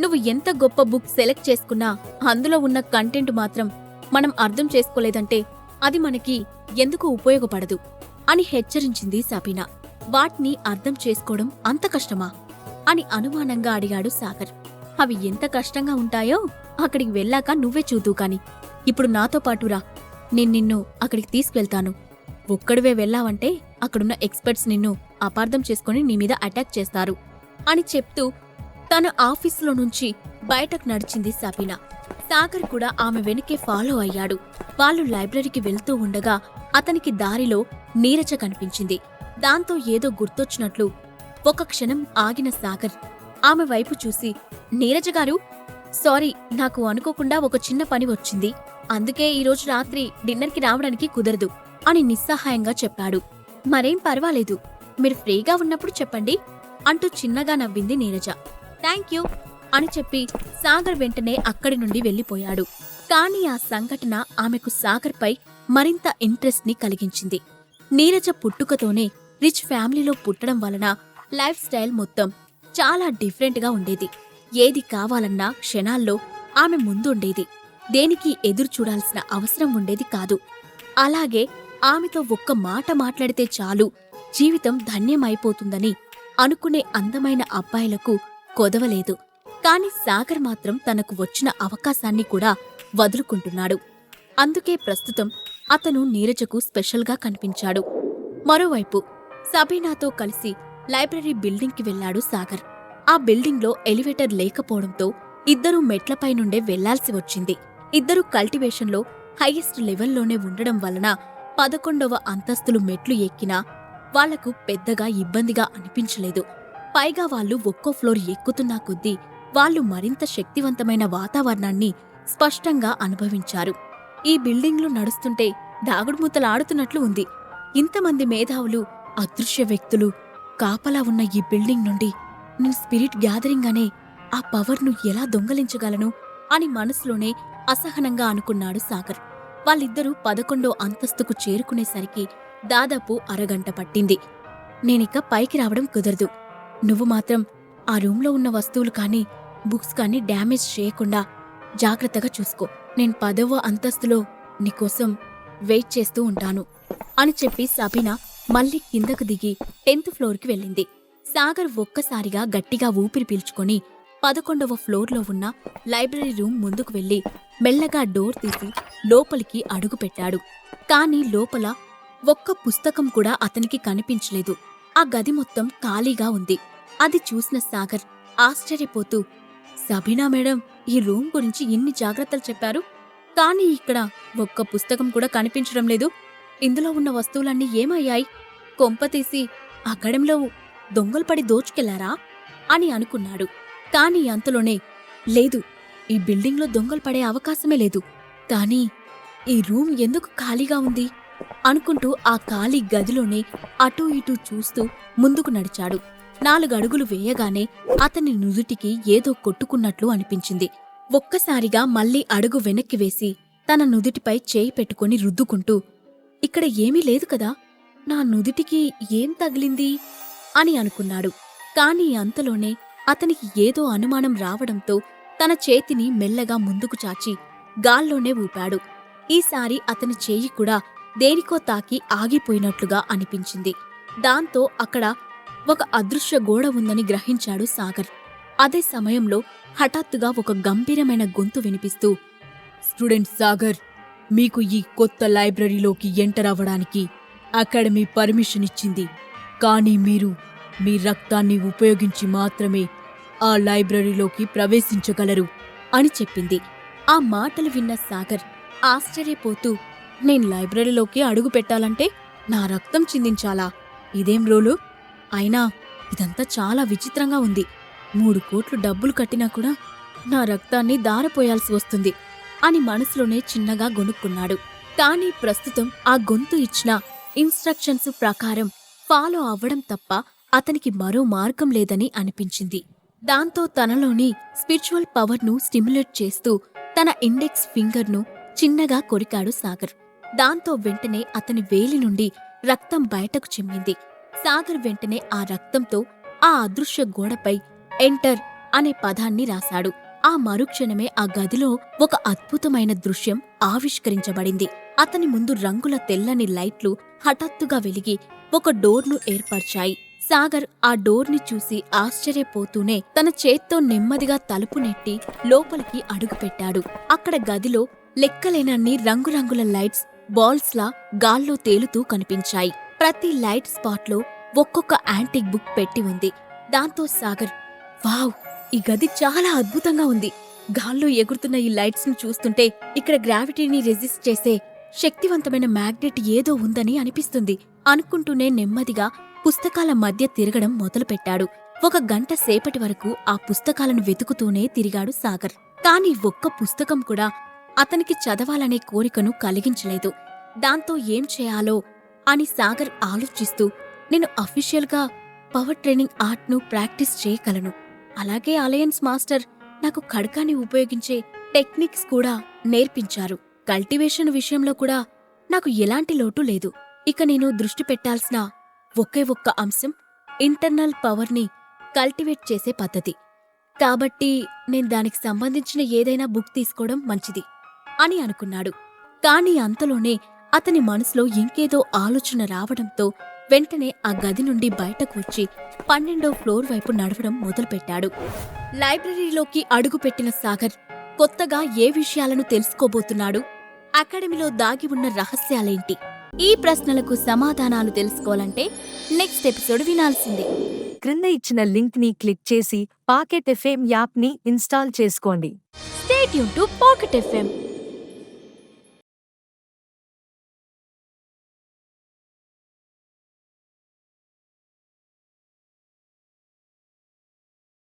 నువ్వు ఎంత గొప్ప బుక్ సెలెక్ట్ చేసుకున్నా అందులో ఉన్న కంటెంట్ మాత్రం మనం అర్థం చేసుకోలేదంటే అది మనకి ఎందుకు ఉపయోగపడదు అని హెచ్చరించింది సబీనా. వాటిని అర్థం చేసుకోవడం అంత కష్టమా? అని అనుమానంగా అడిగాడు సాగర్. అవి ఎంత కష్టంగా ఉంటాయో అక్కడికి వెళ్ళాక నువ్వే చూద్దు కాని. ఇప్పుడు నాతో పాటురా నేను నిన్ను అక్కడికి తీసుకెళ్తాను. ఒక్కడివే వెళ్ళావంటే అక్కడున్న ఎక్స్పర్ట్స్ నిన్ను అపార్థం చేసుకుని నీ మీద అటాక్ చేస్తారు అని చెప్తూ తన ఆఫీసులో నుంచి బయటకు నడిచింది సబీనా. సాగర్ కూడా ఆమె వెనుకే ఫాలో అయ్యాడు. వాళ్ళు లైబ్రరీకి వెళ్తూ ఉండగా అతనికి దారిలో నీరజ కనిపించింది. దాంతో ఏదో గుర్తొచ్చినట్లు ఒక క్షణం ఆగిన సాగర్ ఆమె వైపు చూసి నీరజ గారు సారీ నాకు అనుకోకుండా ఒక చిన్న పని వచ్చింది. అందుకే ఈరోజు రాత్రి డిన్నర్కి రావడానికి కుదరదు అని నిస్సహాయంగా చెప్పాడు. మరేం పర్వాలేదు. మీరు ఫ్రీగా ఉన్నప్పుడు చెప్పండి అంటూ చిన్నగా నవ్వింది నీరజ. థ్యాంక్ యూ అని చెప్పి సాగర్ వెంటనే అక్కడి నుండి వెళ్ళిపోయాడు. కానీ ఆ సంఘటన ఆమెకు సాగర్పై మరింత ఇంట్రెస్ట్ని కలిగించింది. నీరజ పుట్టుకతోనే రిచ్ ఫ్యామిలీలో పుట్టడం వలన లైఫ్ స్టైల్ మొత్తం చాలా డిఫరెంట్గా ఉండేది. ఏది కావాలన్నా క్షణాల్లో ఆమె ముందుండేది. దేనికి ఎదురు చూడాల్సిన అవసరం ఉండేది కాదు. అలాగే ఆమెతో ఒక్క మాట మాట్లాడితే చాలు జీవితం ధన్యమైపోతుందని అనుకునే అందమైన అబ్బాయిలకు కొదవలేదు. కాని సాగర్ మాత్రం తనకు వచ్చిన అవకాశాన్ని కూడా వదులుకుంటున్నాడు. అందుకే ప్రస్తుతం అతను నీరజకు స్పెషల్గా కనిపించాడు. మరోవైపు సబీనాతో కలిసి లైబ్రరీ బిల్డింగ్కి వెళ్ళాడు సాగర్. ఆ బిల్డింగ్లో ఎలివేటర్ లేకపోవడంతో ఇద్దరూ మెట్లపై నుండే వెళ్ళాల్సి వచ్చింది. ఇద్దరు కల్టివేషన్లో హైయెస్ట్ లెవెల్లోనే ఉండడం వలన పదకొండవ అంతస్తులు మెట్లు ఎక్కినా వాళ్ళకు పెద్దగా ఇబ్బందిగా అనిపించలేదు. పైగా వాళ్ళు ఒక్కో ఫ్లోర్ ఎక్కుతున్నా కొద్దీ వాళ్ళు మరింత శక్తివంతమైన వాతావరణాన్ని స్పష్టంగా అనుభవించారు. ఈ బిల్డింగ్లో నడుస్తుంటే దాగుడుమూతలాడుతున్నట్లు ఉంది. ఇంతమంది మేధావులు అదృశ్య వ్యక్తులు కాపలా ఉన్న ఈ బిల్డింగ్ నుండి నేను స్పిరిట్ గ్యాదరింగ్ అనే ఆ పవర్ను ఎలా దొంగలించగలను అని మనసులోనే అసహనంగా అనుకున్నాడు సాగర్. వాళ్ళిద్దరూ పదకొండో అంతస్తుకు చేరుకునేసరికి దాదాపు అరగంట పట్టింది. నేనిక పైకి రావడం కుదరదు. నువ్వు మాత్రం ఆ రూంలో ఉన్న వస్తువులు కానీ బుక్స్ కానీ డ్యామేజ్ చేయకుండా జాగ్రత్తగా చూసుకో. నేను పదవ అంతస్తులో నీకోసం వెయిట్ చేస్తూ ఉంటాను అని చెప్పి సబీనా మళ్ళీ కిందకు దిగి టెన్త్ ఫ్లోర్కి వెళ్ళింది. సాగర్ ఒక్కసారిగా గట్టిగా ఊపిరి పీల్చుకొని పదకొండవ ఫ్లోర్లో ఉన్న లైబ్రరీ రూమ్ ముందుకు వెళ్ళి మెల్లగా డోర్ తీసి లోపలికి అడుగుపెట్టాడు కానీ లోపల ఒక్క పుస్తకం కూడా అతనికి కనిపించలేదు. ఆ గది మొత్తం ఖాళీగా ఉంది. అది చూసిన సాగర్ ఆశ్చర్యపోతూ సబీనా మేడం ఈ రూమ్ గురించి ఇన్ని జాగ్రత్తలు చెప్పారు. కానీ ఇక్కడ ఒక్క పుస్తకం కూడా కనిపించడం లేదు. ఇందులో ఉన్న వస్తువులన్నీ ఏమయ్యాయి? కొంపతీసి అక్కడంలో దొంగలు పడి దోచుకెళ్ళారా? అని అనుకున్నాడు. కాని అంతలోనే లేదు ఈ బిల్డింగ్లో దొంగలు పడే అవకాశమే లేదు. కానీ ఈ రూమ్ ఎందుకు ఖాళీగా ఉంది? అనుకుంటూ ఆ ఖాళీ గదిలోనే అటూ ఇటూ చూస్తూ ముందుకు నడిచాడు. నాలుగు అడుగులు వేయగానే అతని నుదుటికి ఏదో కొట్టుకున్నట్లు అనిపించింది. ఒక్కసారిగా మళ్ళీ అడుగు వెనక్కి వేసి తన నుదుటిపై చేయి పెట్టుకుని రుద్దుకుంటూ ఇక్కడ ఏమీ లేదు కదా? నా నుదుటికి ఏం తగిలింది? అని అనుకున్నాడు. కాని అంతలోనే అతనికి ఏదో అనుమానం రావడంతో తన చేతిని మెల్లగా ముందుకు చాచి గాల్లోనే ఊపాడు. ఈసారి అతని చేయి కూడా దేనికో తాకి ఆగిపోయినట్లుగా అనిపించింది. దాంతో అక్కడ ఒక అదృశ్య గోడ ఉందని గ్రహించాడు సాగర్. అదే సమయంలో హఠాత్తుగా ఒక గంభీరమైన గొంతు వినిపిస్తూ స్టూడెంట్ సాగర్ మీకు ఈ కొత్త లైబ్రరీలోకి ఎంటర్ అవ్వడానికి అకాడమీ పర్మిషన్ ఇచ్చింది. కానీ మీరు మీ రక్తాన్ని ఉపయోగించి మాత్రమే ఆ లైబ్రరీలోకి ప్రవేశించగలరు అని చెప్పింది. ఆ మాటలు విన్న సాగర్ ఆశ్చర్యపోతూ నేను లైబ్రరీలోకి అడుగు పెట్టాలంటే నా రక్తం చిందించాలా? ఇదేం రోలు? అయినా ఇదంతా చాలా విచిత్రంగా ఉంది. మూడు కోట్లు డబ్బులు కట్టినా కూడా నా రక్తాన్ని దారపోయాల్సి వస్తుంది అని మనసులోనే చిన్నగా గొనుక్కున్నాడు. కానీ ప్రస్తుతం ఆ గొంతు ఇచ్చిన ఇన్స్ట్రక్షన్స్ ప్రకారం ఫాలో అవ్వడం తప్ప అతనికి మరో మార్గం లేదని అనిపించింది. దాంతో తనలోని స్పిరిచువల్ పవర్ను స్టిమ్యులేట్ చేస్తూ తన ఇండెక్స్ ఫింగర్ను చిన్నగా కొరికాడు సాగర్. దాంతో వెంటనే అతని వేలి నుండి రక్తం బయటకు చిమ్మింది. సాగర్ వెంటనే ఆ రక్తంతో ఆ అదృశ్య గోడపై ఎంటర్ అనే పదాన్ని రాశాడు. ఆ మరుక్షణమే ఆ గదిలో ఒక అద్భుతమైన దృశ్యం ఆవిష్కరించబడింది. అతని ముందు రంగుల తెల్లని లైట్లు హఠాత్తుగా వెలిగి ఒక డోర్ను ఏర్పర్చాయి. సాగర్ ఆ డోర్ని చూసి ఆశ్చర్యపోతూనే తన చేత్తో నెమ్మదిగా తలుపు నెట్టి లోపలికి అడుగుపెట్టాడు. అక్కడ గదిలో లెక్కలేనన్ని రంగురంగుల లైట్స్ బాల్స్లా గాల్లో తేలుతూ కనిపించాయి. ప్రతి లైట్ స్పాట్లో ఒక్కొక్క యాంటిక్ బుక్ పెట్టి ఉంది. దాంతో సాగర్ వావ్ ఈ గది చాలా అద్భుతంగా ఉంది. గాల్లో ఎగురుతున్న ఈ లైట్స్ను చూస్తుంటే ఇక్కడ గ్రావిటీని రెసిస్ట్ చేసే శక్తివంతమైన మ్యాగ్నెట్ ఏదో ఉందని అనిపిస్తుంది. అనుకుంటూనే నెమ్మదిగా పుస్తకాల మధ్య తిరగడం మొదలుపెట్టాడు. ఒక గంట సేపటి వరకు ఆ పుస్తకాలను వెతుకుతూనే తిరిగాడు సాగర్. కాని ఒక్క పుస్తకం కూడా అతనికి చదవాలనే కోరికను కలిగించలేదు. దాంతో ఏం చేయాలో అని సాగర్ ఆలోచిస్తూ నేను అఫీషియల్గా పవర్ ట్రైనింగ్ ఆర్ట్ను ప్రాక్టీస్ చేయగలను. అలాగే అలయన్స్ మాస్టర్ నాకు ఖడ్గాని ఉపయోగించే టెక్నిక్స్ కూడా నేర్పించారు. కల్టివేషన్ విషయంలో కూడా నాకు ఎలాంటి లోటు లేదు. ఇక నేను దృష్టి పెట్టాల్సిన ఒకే ఒక్క అంశం ఇంటర్నల్ పవర్ని కల్టివేట్ చేసే పద్ధతి. కాబట్టి నేను దానికి సంబంధించిన ఏదైనా బుక్ తీసుకోవడం మంచిది. అని అనుకున్నాడు. కాని అంతలోనే అతని మనసులో ఇంకేదో ఆలోచన రావడంతో వెంటనే ఆ గది నుండి బయటకు వచ్చి పన్నెండో ఫ్లోర్ వైపు నడవడం మొదలుపెట్టాడు. లైబ్రరీలోకి అడుగుపెట్టిన సాగర్ కొత్తగా ఏ విషయాలను తెలుసుకోబోతున్నాడు? అకాడమీలో దాగి ఉన్న రహస్యాలేంటి? ఈ ప్రశ్నలకు సమాధానాలు తెలుసుకోవాలంటే నెక్స్ట్ ఎపిసోడ్ వినాల్సిందే. క్రింద ఇచ్చిన లింక్ని క్లిక్ చేసి పాకెట్ ఎఫ్ఎం యాప్ని ఇన్స్టాల్ చేసుకోండి. స్టేట్ యూన్ టు పాకెట్ ఎఫ్ఎం.